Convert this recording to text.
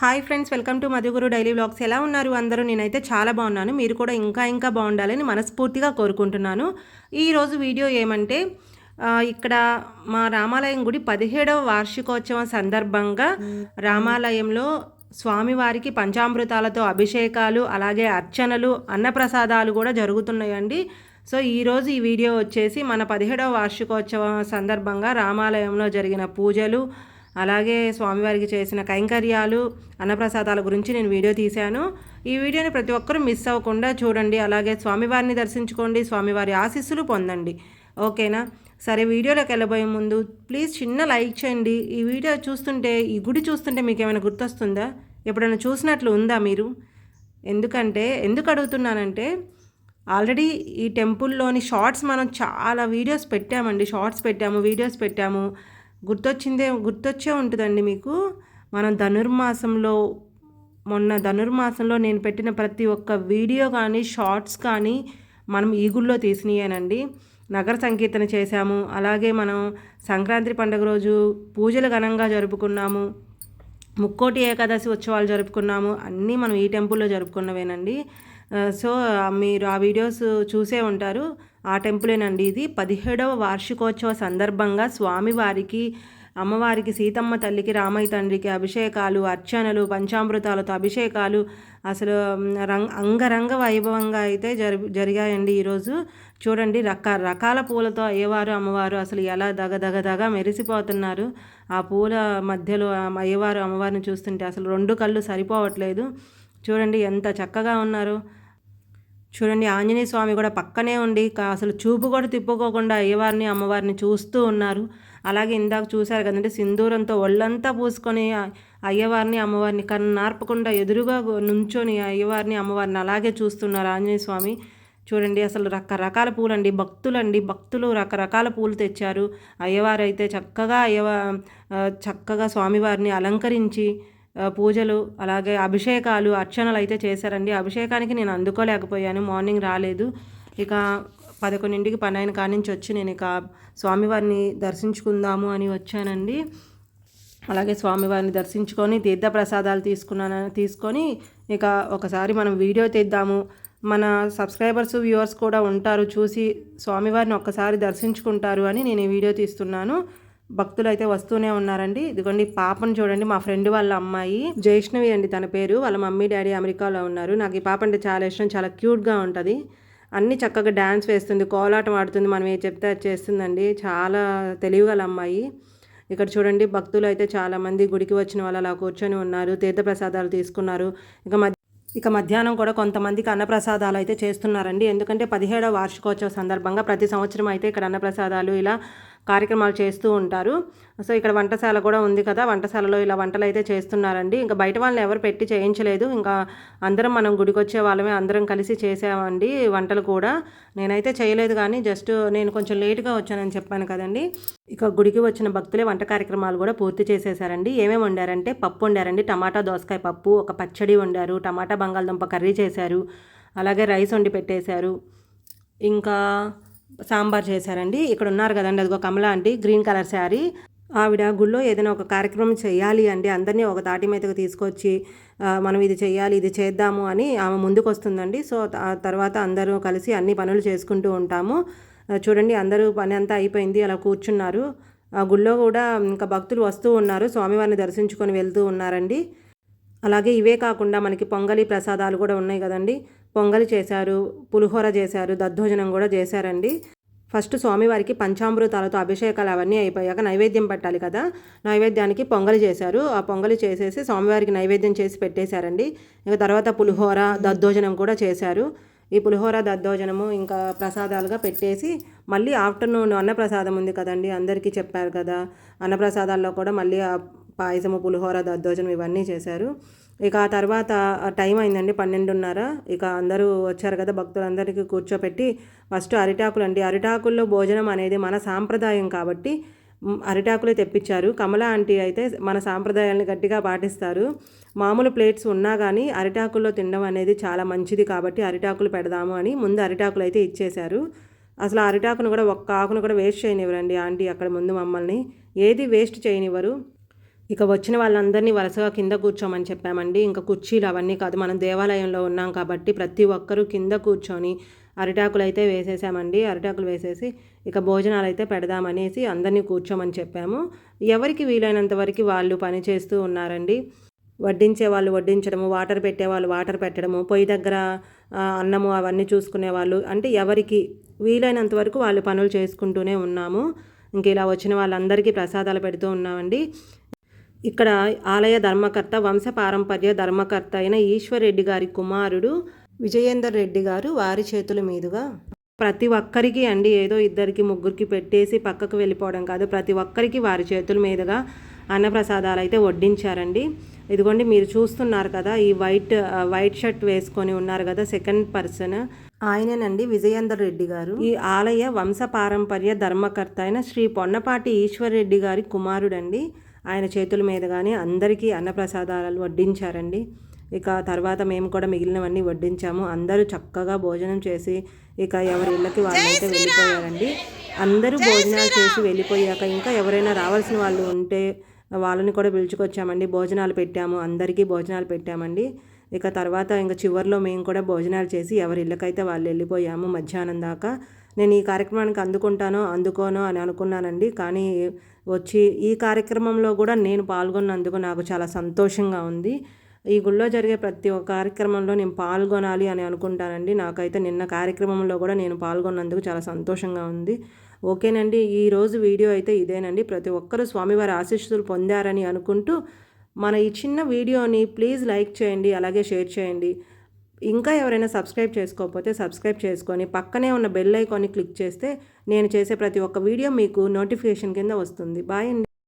Hi friends welcome to Madhuguru daily blogs ఎలా ఉన్నారు అందరూ? నేనైతే చాలా బాగున్నాను. మీరు కూడా ఇంకా ఇంకా బాగుండాలని మనస్ఫూర్తిగా కోరుకుంటున్నాను. ఈరోజు వీడియో ఏమంటే ఇక్కడ మా రామాలయం గుడి పదిహేడవ వార్షికోత్సవం సందర్భంగా రామాలయంలో స్వామివారికి పంచామృతాలతో అభిషేకాలు అలాగే అర్చనలు అన్నప్రసాదాలు కూడా జరుగుతున్నాయండి. సో ఈరోజు ఈ వీడియో వచ్చేసి మన పదిహేడవ వార్షికోత్సవం సందర్భంగా రామాలయంలో జరిగిన పూజలు అలాగే స్వామివారికి చేసిన కైంకర్యాలు అన్నప్రసాదాల గురించి నేను వీడియో తీశాను. ఈ వీడియోని ప్రతి ఒక్కరూ మిస్ అవ్వకుండా చూడండి. అలాగే స్వామివారిని దర్శించుకోండి. స్వామివారి ఆశీస్సులు పొందండి. ఓకేనా? సరే వీడియోలోకి వెళ్ళబోయే ముందు ప్లీజ్ చిన్న లైక్ చేయండి. ఈ వీడియో చూస్తుంటే ఈ గుడి చూస్తుంటే మీకు ఏమైనా గుర్తొస్తుందా? ఎప్పుడైనా చూసినట్లు ఉందా మీరు? ఎందుకంటే ఎందుకు అడుగుతున్నానంటే ఆల్రెడీ ఈ టెంపుల్లోని షార్ట్స్ మనం చాలా వీడియోస్ పెట్టామండి. షార్ట్స్ పెట్టాము వీడియోస్ పెట్టాము. గుర్తొచ్చిందే గుర్తొచ్చే ఉంటుందండి మీకు. మనం ధనుర్మాసంలో మొన్న ధనుర్మాసంలో నేను పెట్టిన ప్రతి ఒక్క వీడియో కానీ షార్ట్స్ కానీ మనం ఈ గుళ్ళో నగర సంకీర్తన చేశాము. అలాగే మనం సంక్రాంతి పండుగ రోజు పూజలు ఘనంగా జరుపుకున్నాము. ముక్కోటి ఏకాదశి ఉత్సవాలు జరుపుకున్నాము. అన్నీ మనం ఈ టెంపుల్లో జరుపుకున్నవేనండి. సో మీరు ఆ వీడియోస్ చూసే ఉంటారు. ఆ టెంపులేనండి ఇది. పదిహేడవ వార్షికోత్సవ సందర్భంగా స్వామివారికి అమ్మవారికి సీతమ్మ తల్లికి రామయ్య తండ్రికి అభిషేకాలు అర్చనలు పంచామృతాలతో అభిషేకాలు. అసలు మ్, రంగ అంగరంగ వైభవంగా అయితే జరి జరిగాయండి ఈరోజు చూడండి రకరకాల పూలతో అయ్యవారు అమ్మవారు అసలు ఎలా దగ మెరిసిపోతున్నారు. ఆ పూల మధ్యలో అయ్యవారు అమ్మవారిని చూస్తుంటే అసలు రెండు కళ్ళు సరిపోవట్లేదు. చూడండి ఎంత చక్కగా ఉన్నారు. చూడండి ఆంజనేయ స్వామి కూడా పక్కనే ఉండి అసలు చూపు కూడా తిప్పుకోకుండా అయ్యవారిని అమ్మవారిని చూస్తూ ఉన్నారు. అలాగే ఇందాక చూశారు కదంటే సింధూరంతో ఒళ్ళంతా పూసుకొని అయ్యవారిని అమ్మవారిని కన్నార్పకుండా ఎదురుగా నుంచొని అయ్యవారిని అమ్మవారిని అలాగే చూస్తున్నారు ఆంజనేయ స్వామి. చూడండి అసలు రకరకాల పూలండి భక్తులండి భక్తులు రకరకాల పూలు తెచ్చారు. అయ్యవారు అయితే చక్కగా అయ్యవ చక్కగా స్వామివారిని అలంకరించి పూజలు అలాగే అభిషేకాలు అర్చనలు అయితే చేశారండి. అభిషేకానికి నేను అందుకోలేకపోయాను. మార్నింగ్ రాలేదు. ఇక పదకొండింటికి పన్నెండు కాడి నుంచి వచ్చి నేను ఇక స్వామివారిని దర్శించుకుందాము అని వచ్చానండి. అలాగే స్వామివారిని దర్శించుకొని తీర్థప్రసాదాలు తీసుకున్నాను తీసుకొని ఇక ఒకసారి మనం వీడియో తీద్దాము. మన సబ్స్క్రైబర్స్ వ్యూవర్స్ కూడా ఉంటారు. చూసి స్వామివారిని ఒక్కసారి దర్శించుకుంటారు అని నేను ఈ వీడియో తీస్తున్నాను. భక్తులు అయితే వస్తూనే ఉన్నారండి. ఇదిగోండి పాపను చూడండి మా ఫ్రెండ్ వాళ్ళ అమ్మాయి. జైష్ణవి అండి తన పేరు. వాళ్ళ మమ్మీ డాడీ అమెరికాలో ఉన్నారు. నాకు ఈ పాప అంటే చాలా ఇష్టం చాలా క్యూట్గా ఉంటుంది. అన్ని చక్కగా డ్యాన్స్ వేస్తుంది కోలాటం ఆడుతుంది మనం ఏం చెప్తే అది చేస్తుందండి. చాలా తెలివిగల అమ్మాయి. ఇక్కడ చూడండి భక్తులు అయితే చాలామంది గుడికి వచ్చిన వాళ్ళు అలా కూర్చొని ఉన్నారు తీర్థప్రసాదాలు తీసుకున్నారు. ఇక మధ్య ఇక మధ్యాహ్నం కూడా కొంతమందికి అన్నప్రసాదాలు అయితే చేస్తున్నారండి. ఎందుకంటే పదిహేడవ వార్షికోత్సవ సందర్భంగా ప్రతి సంవత్సరం అయితే ఇక్కడ అన్నప్రసాదాలు ఇలా కార్యక్రమాలు చేస్తూ ఉంటారు. సో ఇక్కడ వంటశాల కూడా ఉంది కదా. వంటశాలలో ఇలా వంటలు అయితే చేస్తున్నారండి. ఇంకా బయట వాళ్ళని ఎవరు పెట్టి చేయించలేదు. ఇంకా అందరం మనం గుడికి వచ్చే వాళ్ళమే అందరం కలిసి చేసామండి వంటలు కూడా. నేనైతే చేయలేదు కానీ జస్ట్ నేను కొంచెం లేట్గా వచ్చానని చెప్పాను కదండి. ఇక గుడికి వచ్చిన భక్తులే వంట కార్యక్రమాలు కూడా పూర్తి చేసేసారండి. ఏమేమి వండారంటే పప్పు వండారండి. టమాటా దోసకాయ పప్పు ఒక పచ్చడి వండారు. టమాటా బంగాళదుంప కర్రీ చేశారు. అలాగే రైస్ వండి పెట్టేశారు. ఇంకా సాంబార్ చేశారండి. ఇక్కడ ఉన్నారు కదండి. అదిగో కమల అండి గ్రీన్ కలర్ శారీ. ఆవిడ గుళ్ళో ఏదైనా ఒక కార్యక్రమం చేయాలి అంటే అందరినీ ఒక తాటి మీదకి తీసుకొచ్చి మనం ఇది చేయాలి ఇది చేద్దాము అని ఆమె ముందుకు వస్తుందండి సో ఆ తర్వాత అందరూ కలిసి అన్ని పనులు చేసుకుంటూ ఉంటాము. చూడండి అందరూ పని అంతా అయిపోయింది. అలా కూర్చున్నారు. ఆ గుళ్ళో కూడా ఇంకా భక్తులు వస్తూ ఉన్నారు. స్వామివారిని దర్శించుకొని వెళ్తూ ఉన్నారండి. అలాగే ఇవే కాకుండా మనకి పొంగలి ప్రసాదాలు కూడా ఉన్నాయి కదండి. పొంగలి చేశారు పులిహోర చేశారు దద్దోజనం కూడా చేశారండి. ఫస్ట్ స్వామివారికి పంచామృతాలతో అభిషేకాలు అవన్నీ అయిపోయాక నైవేద్యం పెట్టాలి కదా. నైవేద్యానికి పొంగలి చేశారు. ఆ పొంగలి చేసేసి స్వామివారికి నైవేద్యం చేసి పెట్టేశారండి. ఇంకా తర్వాత పులిహోర దద్దోజనం కూడా చేశారు. ఈ పులిహోర దద్దోజనము ఇంకా ప్రసాదాలుగా పెట్టేసి మళ్ళీ ఆఫ్టర్నూన్ అన్నప్రసాదం ఉంది కదండి అందరికీ చెప్పారు కదా. అన్నప్రసాదాల్లో కూడా మళ్ళీ ఆ పాయసము పులిహోర దద్దోజనం ఇవన్నీ చేశారు. ఇక ఆ తర్వాత టైం అయిందండి పన్నెండున్నర. ఇక అందరూ వచ్చారు కదా భక్తులందరికీ కూర్చోపెట్టి. ఫస్ట్ అరిటాకులు అండి. అరిటాకుల్లో భోజనం అనేది మన సాంప్రదాయం కాబట్టి అరిటాకులే తెప్పించారు. కమల ఆంటీ అయితే మన సాంప్రదాయాలను గట్టిగా పాటిస్తారు. మామూలు ప్లేట్స్ ఉన్నా కానీ అరిటాకుల్లో తినడం అనేది చాలా మంచిది కాబట్టి అరిటాకులు పెడదాము అని ముందు అరిటాకులు అయితే ఇచ్చేశారు. అసలు అరిటాకును కూడా ఒక్క ఆకును కూడా వేస్ట్ చేయనివ్వరండి ఆంటీ అక్కడ ముందు మమ్మల్ని. ఏది వేస్ట్ చేయనివ్వరు. ఇక వచ్చిన వాళ్ళందరినీ వరుసగా కింద కూర్చోమని చెప్పామండి. ఇంకా కుర్చీలు అవన్నీ కాదు మనం దేవాలయంలో ఉన్నాం కాబట్టి ప్రతి ఒక్కరూ కింద కూర్చొని అరిటాకులు అయితే వేసేసామండి. అరిటాకులు వేసేసి ఇక భోజనాలు అయితే పెడదామనేసి అందరినీ కూర్చోమని చెప్పాము. ఎవరికి వీలైనంత వరకు వాళ్ళు పని చేస్తూ ఉన్నారండి. వడ్డించే వాళ్ళు వడ్డించడము వాటర్ పెట్టే వాళ్ళు వాటర్ పెట్టడము పొయ్యి దగ్గర అన్నము అవన్నీ చూసుకునే వాళ్ళు అంటే ఎవరికి వీలైనంత వరకు వాళ్ళు పనులు చేసుకుంటూనే ఉన్నాము. ఇంక ఇలా వచ్చిన వాళ్ళందరికీ ప్రసాదాలు పెడుతూ ఉన్నామండి. ఇక్కడ ఆలయ ధర్మకర్త వంశపారంపర్య ధర్మకర్త అయిన ఈశ్వర్ రెడ్డి గారి కుమారుడు విజయేందర్ రెడ్డి గారు వారి చేతుల మీదుగా ప్రతి ఒక్కరికి అండి ఏదో ఇద్దరికి ముగ్గురికి పెట్టేసి పక్కకు వెళ్ళిపోవడం కాదు. ప్రతి ఒక్కరికి వారి చేతుల మీదుగా అన్నప్రసాదాలు అయితే వడ్డించారండి. ఇదిగోండి మీరు చూస్తున్నారు కదా ఈ వైట్ వైట్ షర్ట్ వేసుకొని ఉన్నారు కదా సెకండ్ పర్సన్. ఆయనేనండి విజయేందర్ రెడ్డి గారు. ఈ ఆలయ వంశ పారంపర్య ధర్మకర్త అయిన శ్రీ పొన్నపాటి ఈశ్వర్ రెడ్డి గారి కుమారుడండి. ఆయన చేతుల మీద కానీ అందరికీ అన్నప్రసాదాలు వడ్డించారండి. ఇక తర్వాత మేము కూడా మిగిలినవన్నీ వడ్డించాము. అందరూ చక్కగా భోజనం చేసి ఇక ఎవరి ఇళ్ళకి వాళ్ళైతే వెళ్ళిపోయారండి. అందరూ భోజనాలు చేసి వెళ్ళిపోయాక ఇంకా ఎవరైనా రావాల్సిన వాళ్ళు ఉంటే వాళ్ళని కూడా పిలుచుకొచ్చామండి. భోజనాలు పెట్టాము. అందరికీ భోజనాలు పెట్టామండి. ఇక తర్వాత ఇంకా చివరిలో మేము కూడా భోజనాలు చేసి ఎవరి ఇళ్ళకైతే వాళ్ళు వెళ్ళిపోయాము మధ్యాహ్నం దాకా. నేను ఈ కార్యక్రమానికి అందుకుంటానో అందుకోనో అని అనుకున్నానండి. కానీ వచ్చి ఈ కార్యక్రమంలో కూడా నేను పాల్గొన్నందుకు నాకు చాలా సంతోషంగా ఉంది. ఈ గుళ్ళో జరిగే ప్రతి ఒక్క కార్యక్రమంలో నేను పాల్గొనాలి అని అనుకుంటానండి. నాకైతే నిన్న కార్యక్రమంలో కూడా నేను పాల్గొన్నందుకు చాలా సంతోషంగా ఉంది. ఓకేనండి ఈరోజు వీడియో అయితే ఇదేనండి. ప్రతి ఒక్కరూ స్వామివారి ఆశీస్సులు పొందారని అనుకుంటూ మన ఈ చిన్న వీడియోని ప్లీజ్ లైక్ చేయండి అలాగే షేర్ చేయండి. ఇంకా ఎవరైనా సబ్స్క్రైబ్ చేసుకోకపోతే సబ్స్క్రైబ్ చేసుకొని పక్కనే ఉన్న బెల్ ఐకాన్ని క్లిక్ చేస్తే నేను చేసే ప్రతి ఒక్క వీడియో మీకు నోటిఫికేషన్ కింద వస్తుంది. బాయ్ అండి.